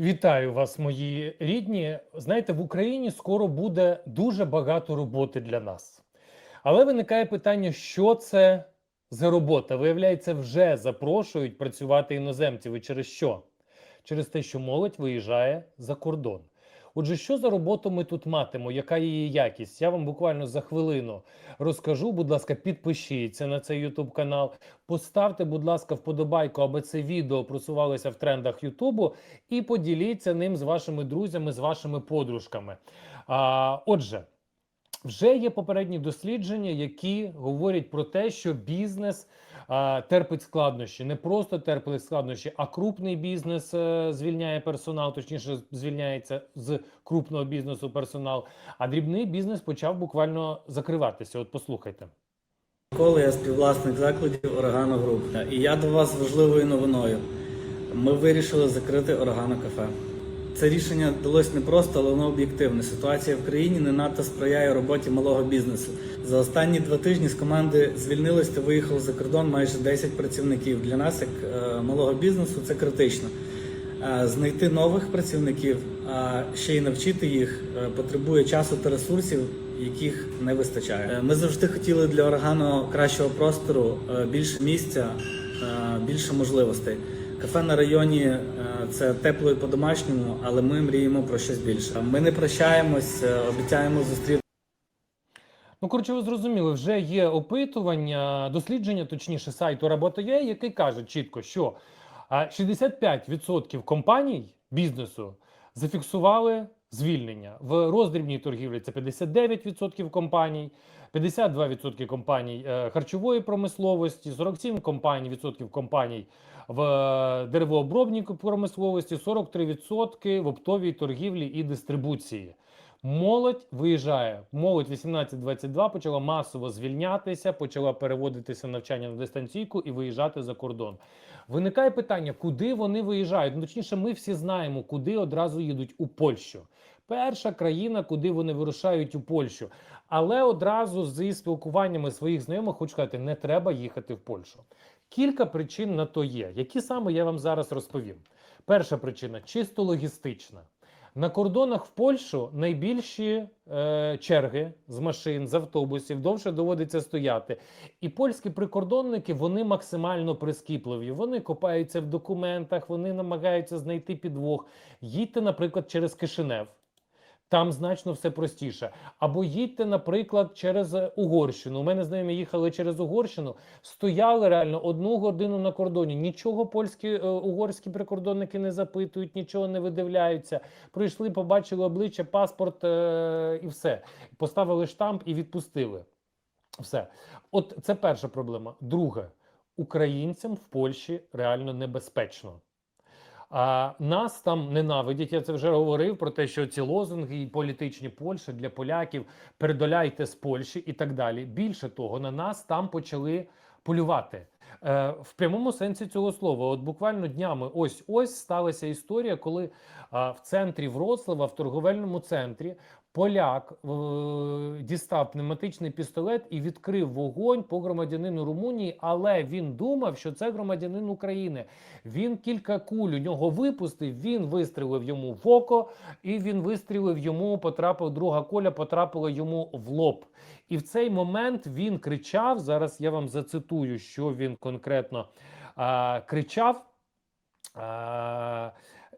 Вітаю вас, мої рідні. Знаєте, в Україні скоро буде дуже багато роботи для нас. Але виникає питання, що це за робота? Виявляється, вже запрошують працювати іноземців. І через що? Через те, що молодь виїжджає за кордон. Отже, що за роботу ми тут матимо? Яка її якість? Я вам буквально за хвилину розкажу. Будь ласка, підпишіться на цей YouTube канал. Поставте, будь ласка, вподобайку, аби це відео просувалося в трендах Ютубу, і поділіться ним з вашими друзями, з вашими подружками. А, отже, вже є попередні дослідження, які говорять про те, що бізнес а, терпить складнощі. Не просто терпить складнощі, а крупний бізнес е, звільняє персонал, точніше, звільняється з крупного бізнесу персонал. А дрібний бізнес почав буквально закриватися. От послухайте. Коли я співвласник закладів Орегано Груп. І я до вас з важливою новиною. Ми вирішили закрити Орегано кафе. Це рішення далось не просто, але воно об'єктивне. Ситуація в країні не надто сприяє роботі малого бізнесу. За останні два тижні з команди звільнилось та виїхало за кордон майже 10 працівників. Для нас, як е, малого бізнесу, це критично. Е, Знайти нових працівників, а ще й навчити їх е, потребує часу та ресурсів, яких не вистачає. Ми завжди хотіли для органу кращого простору, більше місця, більше можливостей. Кафе на районі е, це тепло і по-домашньому, але ми мріємо про щось більше. Ми не прощаємось, е, обіцяємо зустріти. Ну, коротше, ви зрозуміли, вже є опитування, дослідження, точніше, сайту Робота.ua, який каже чітко, що а, 65% компаній бізнесу зафіксували звільнення. В роздрібній торгівлі це 59% компаній, 52% компаній е, харчової промисловості, 47% компаній, відсотків компаній в е, деревообробній промисловості, 43% в оптовій торгівлі і дистрибуції. Молодь виїжджає. Молодь 18-22 почала масово звільнятися, почала переводитися навчання на дистанційку і виїжджати за кордон. Виникає питання, куди вони виїжджають? Ну, точніше, ми всі знаємо, куди одразу їдуть у Польщу. Перша країна, куди вони вирушають у Польщу. Але одразу зі спілкуваннями своїх знайомих хочу сказати, не треба їхати в Польщу. Кілька причин на то є. Які саме я вам зараз розповім. Перша причина чисто логістична. На кордонах в Польщу найбільші е, черги з машин, з автобусів довше доводиться стояти. І польські прикордонники вони максимально прискіпливі. Вони копаються в документах, вони намагаються знайти підвох. Їдьте, наприклад, через Кишинев. Там значно все простіше. Або їдьте, наприклад, через Угорщину. У мене знайомі їхали через Угорщину, стояли реально одну годину на кордоні. Нічого польські е, угорські прикордонники не запитують, нічого не видивляються. Прийшли, побачили обличчя, паспорт е, і все. Поставили штамп і відпустили. Все. От це перша проблема. Друге, українцям в Польщі реально небезпечно. А нас там ненавидять. Я це вже говорив про те, що ці лозунги і політичні Польщі для поляків передоляйте з Польщі і так далі. Більше того, на нас там почали полювати. Е, в прямому сенсі цього слова, от буквально днями, ось ось сталася історія, коли в центрі Вроцлава, в торговельному центрі, поляк е, дістав пневматичний пістолет і відкрив вогонь по громадянину Румунії, але він думав, що це громадянин України. Він кілька куль у нього випустив. Він вистрілив йому в око, і він вистрілив йому. Потрапив друга коля, потрапила йому в лоб. І в цей момент він кричав. Зараз я вам зацитую, що він конкретно а, кричав. А,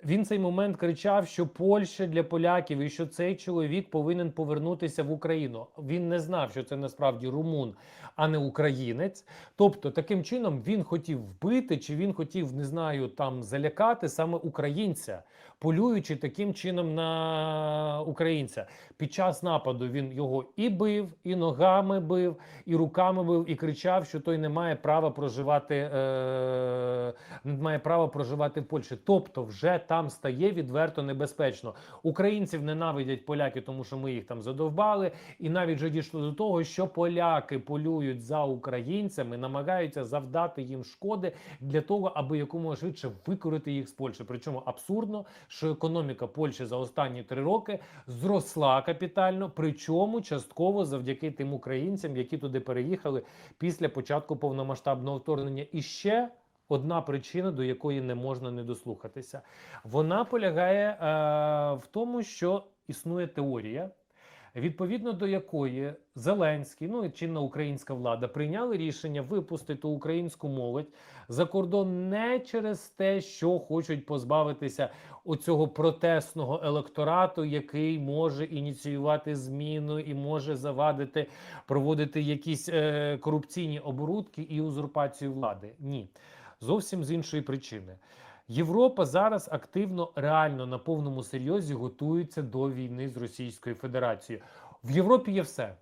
він цей момент кричав, що Польща для поляків і що цей чоловік повинен повернутися в Україну. Він не знав, що це насправді румун, а не українець. Тобто, таким чином він хотів вбити, чи він хотів, не знаю, там залякати саме українця, полюючи таким чином на українця. Під час нападу він його і бив, і ногами бив, і руками бив, і кричав, що той не має права проживати, е, не має права проживати в Польщі. Тобто, вже там стає відверто небезпечно. Українців ненавидять поляки, тому що ми їх там задовбали, і навіть вже дійшло до того, що поляки полюють за українцями, намагаються завдати їм шкоди для того, аби якомога швидше викорити їх з Польщі. Причому абсурдно, що економіка Польщі за останні три роки зросла капітально, причому частково завдяки тим українцям, які туди переїхали після початку повномасштабного вторгнення. І ще одна причина, до якої не можна не дослухатися. Вона полягає е, в тому, що існує теорія, відповідно до якої Зеленський, ну і чинна українська влада, прийняли рішення випустити українську молодь за кордон не через те, що хочуть позбавитися оцього протестного електорату, який може ініціювати зміну і може завадити проводити якісь е, корупційні оборудки і узурпацію влади. Ні, зовсім з іншої причини. Європа зараз активно, реально на повному серйозі готується до війни з Російською Федерацією. В Європі є все.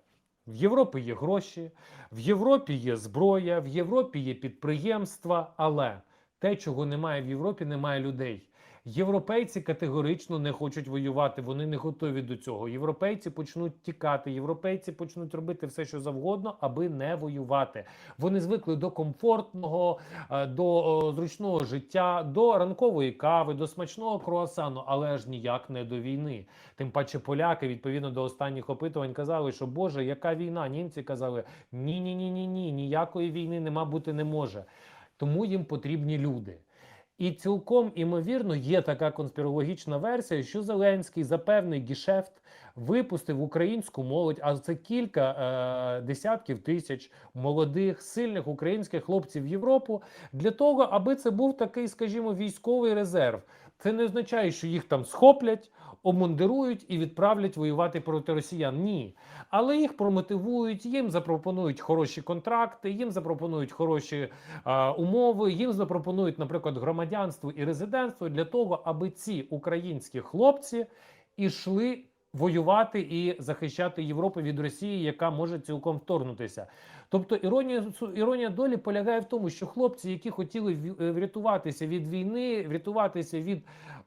В Європі є гроші, в Європі є зброя, в Європі є підприємства, але те, чого немає в Європі, немає людей. Європейці категорично не хочуть воювати, вони не готові до цього. Європейці почнуть тікати, європейці почнуть робити все, що завгодно, аби не воювати. Вони звикли до комфортного, е, до зручного життя, до ранкової кави, до смачного круасану, але ж ніяк не до війни. Тим паче поляки, відповідно до останніх опитувань, казали, що Боже, яка війна? Німці казали: ні, ні, ні, ні, ні, ніякої війни нема бути не може. Тому їм потрібні люди. І цілком імовірно є така конспірологічна версія, що Зеленський за певний гішефт випустив українську молодь, а це кілька е, десятків тисяч молодих, сильних українських хлопців в Європу для того, аби це був такий, скажімо, військовий резерв. Це не означає, що їх там схоплять, обмундирують і відправлять воювати проти росіян. Ні. Але їх промотивують, їм запропонують хороші контракти, їм запропонують хороші а, умови, їм запропонують, наприклад, громадянство і резидентство для того, аби ці українські хлопці ішли воювати і захищати Європу від Росії, яка може цілком вторгнутися. Тобто іронія іронія долі полягає в тому, що хлопці, які хотіли е, врятуватися від війни, врятуватися від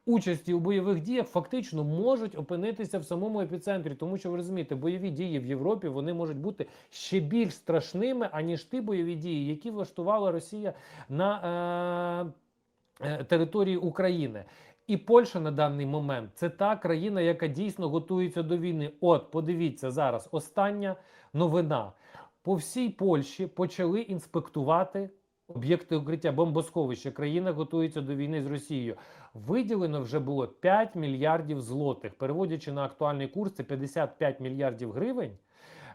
участі у бойових діях, фактично можуть опинитися в самому епіцентрі, тому що ви розумієте, бойові дії в Європі вони можуть бути ще більш страшними, аніж ті бойові дії, які влаштувала Росія на е, е, території України. І Польща на даний момент це та країна, яка дійсно готується до війни. От, подивіться зараз. Остання новина. По всій Польщі почали інспектувати об'єкти укриття бомбосховища. Країна готується до війни з Росією. Виділено вже було 5 мільярдів злотих. Переводячи на актуальний курс, це 55 мільярдів гривень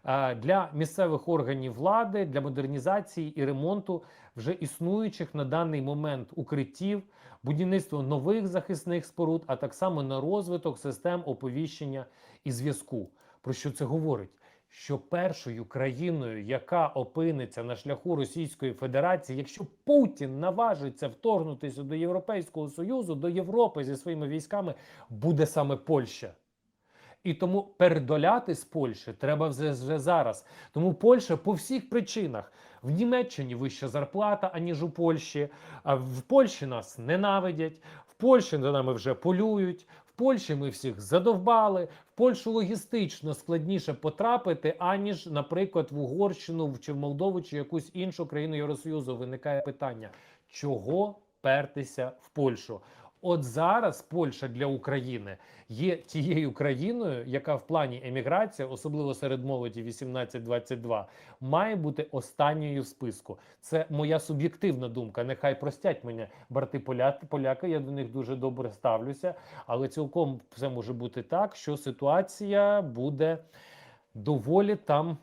е, для місцевих органів влади, для модернізації і ремонту вже існуючих на даний момент укриттів, будівництво нових захисних споруд, а так само на розвиток систем оповіщення і зв'язку. Про що це говорить? Що першою країною, яка опиниться на шляху Російської Федерації, якщо Путін наважиться вторгнутися до Європейського Союзу, до Європи зі своїми військами, буде саме Польща. І тому передоляти з Польщі треба вже, зараз. Тому Польща по всіх причинах в Німеччині вища зарплата, аніж у Польщі. А в Польщі нас ненавидять, в Польщі за нами вже полюють. В Польщі ми всіх задовбали. В Польщу логістично складніше потрапити, аніж, наприклад, в Угорщину чи в Молдову, чи якусь іншу країну Євросоюзу. Виникає питання, чого пертися в Польщу? От зараз Польща для України є тією країною, яка в плані еміграції, особливо серед молоді 18-22, має бути останньою в списку. Це моя суб'єктивна думка. Нехай простять мене брати поляки. Я до них дуже добре ставлюся, але цілком все може бути так, що ситуація буде доволі там.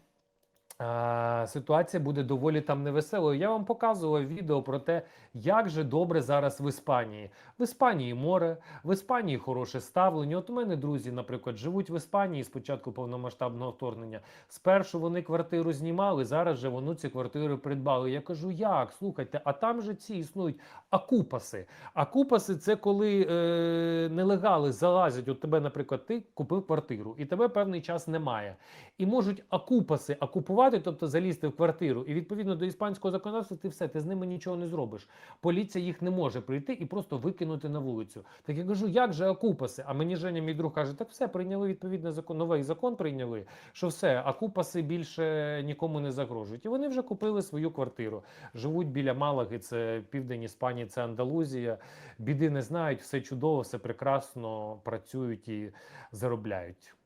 Ситуація буде доволі там невеселою. Я вам показував відео про те, як же добре зараз в Іспанії. В Іспанії море, в Іспанії хороше ставлення. От у мене друзі, наприклад, живуть в Іспанії з початку повномасштабного вторгнення. Спершу вони квартиру знімали, зараз же вони ці квартири придбали. Я кажу, як? Слухайте, а там же ці існують акупаси. Акупаси це коли е, нелегали залазять. От тебе, наприклад, ти купив квартиру, і тебе певний час немає. І можуть акупаси окупувати, тобто залізти в квартиру. І відповідно до іспанського законодавства, ти все, ти з ними нічого не зробиш. Поліція їх не може прийти і просто викинути на вулицю. Так я кажу, як же акупаси? А мені Женя, мій друг каже, так все прийняли відповідний закон, новий закон прийняли, що все, акупаси більше нікому не загрожують. І вони вже купили свою квартиру. Живуть біля Малаги, це південь Іспанії, це Андалузія. Біди не знають, все чудово, все прекрасно, працюють і заробляють.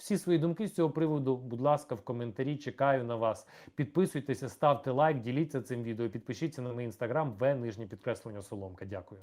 Всі свої думки з цього приводу, будь ласка, в коментарі. Чекаю на вас. Підписуйтеся, ставте лайк, діліться цим відео. Підпишіться на мій інстаграм в нижнє підкреслення Соломка. Дякую.